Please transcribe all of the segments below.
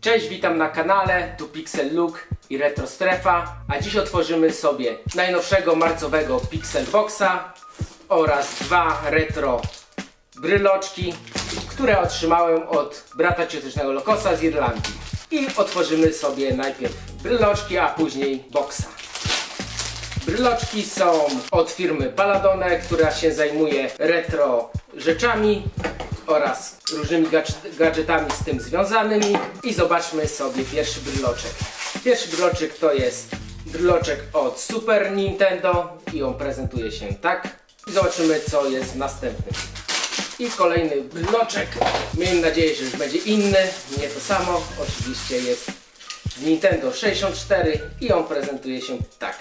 Cześć, witam na kanale, tu Pixel Look i Retro Strefa, a dziś otworzymy sobie najnowszego marcowego Pixel Boxa oraz dwa retro bryloczki, które otrzymałem od brata ciotecznego Lokosa z Irlandii. I otworzymy sobie najpierw bryloczki, a później boxa. Bryloczki są od firmy Paladone, która się zajmuje retro rzeczami oraz różnymi gadż- gadżetami z tym związanymi. I zobaczmy sobie pierwszy bryloczek. Pierwszy bryloczek to jest bryloczek od Super Nintendo i on prezentuje się tak. I zobaczymy co jest w następnym. I kolejny bryloczek. Miejmy nadzieję, że już będzie inny, nie to samo. Oczywiście jest Nintendo 64 i on prezentuje się tak.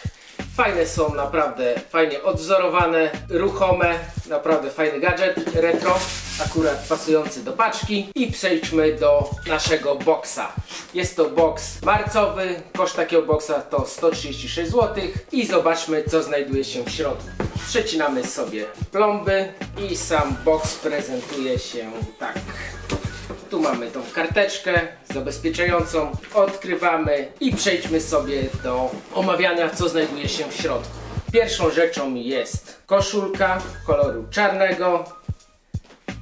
Fajne są, naprawdę fajnie odwzorowane, ruchome, naprawdę fajny gadżet retro, akurat pasujący do paczki. I przejdźmy do naszego boxa. Jest to box marcowy, koszt takiego boxa to 136 zł i zobaczmy co znajduje się w środku. Przecinamy sobie plomby i sam box prezentuje się tak. Tu mamy tą karteczkę zabezpieczającą, odkrywamy i przejdźmy sobie do omawiania, co znajduje się w środku. Pierwszą rzeczą jest koszulka koloru czarnego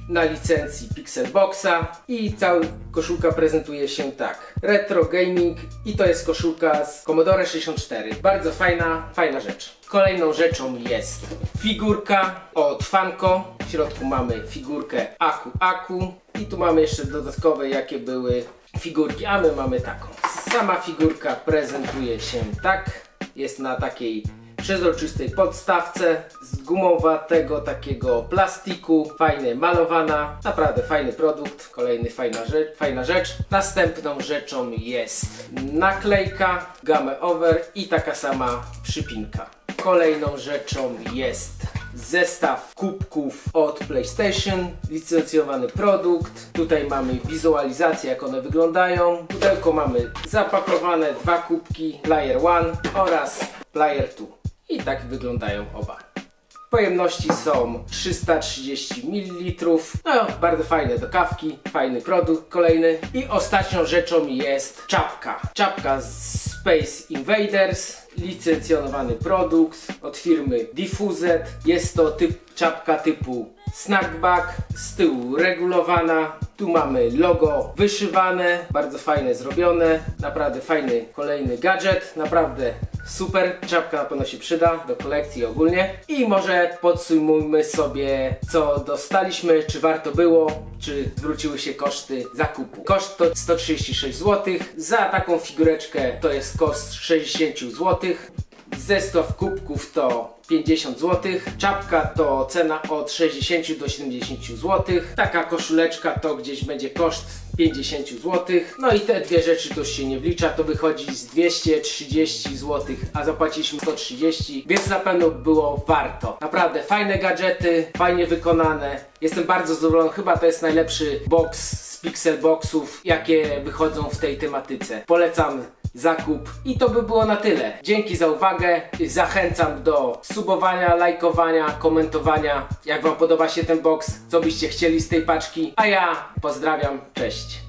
na licencji Pixelboxa i cała koszulka prezentuje się tak. Retro Gaming i to jest koszulka z Commodore 64. Bardzo fajna, fajna rzecz. Kolejną rzeczą jest figurka od Funko. W środku mamy figurkę Aku Aku i tu mamy jeszcze dodatkowe jakie były figurki, a my mamy taką. Sama figurka prezentuje się tak. Jest na takiej przezroczystej podstawce z gumowatego takiego plastiku, fajnie malowana, naprawdę fajny produkt, kolejny fajna rzecz, fajna rzecz. Następną rzeczą jest naklejka, game over i taka sama przypinka. Kolejną rzeczą jest zestaw kubków od PlayStation, licencjowany produkt. Tutaj mamy wizualizację jak one wyglądają. Pudełko mamy zapakowane dwa kubki Player One oraz Player 2. I tak wyglądają oba. Pojemności są 330 ml. No, bardzo fajne do kawki, fajny produkt kolejny. I ostatnią rzeczą jest czapka. Czapka z Space Invaders, licencjonowany produkt od firmy Diffuzet. Jest to typ, czapka typu snackback, z tyłu regulowana. Tu mamy logo wyszywane, bardzo fajne zrobione. Naprawdę fajny kolejny gadżet, naprawdę super. Czapka na pewno się przyda do kolekcji ogólnie. I może podsumujmy sobie, co dostaliśmy, czy warto było, czy zwróciły się koszty zakupu. Koszt to 136 zł. Za taką figureczkę to jest koszt 60 zł. Zestaw kubków to 50 zł. Czapka to cena od 60 do 70 zł. Taka koszuleczka to gdzieś będzie koszt 50 zł. No i te dwie rzeczy to się nie wlicza, to wychodzi z 230 zł, a zapłaciliśmy 130, więc na pewno było warto. Naprawdę fajne gadżety, fajnie wykonane. Jestem bardzo zadowolony, chyba to jest najlepszy box z Pixel Boxów, jakie wychodzą w tej tematyce. Polecam zakup. I to by było na tyle. Dzięki za uwagę. Zachęcam do subowania, lajkowania, komentowania. Jak Wam podoba się ten box, co byście chcieli z tej paczki. A ja pozdrawiam, cześć.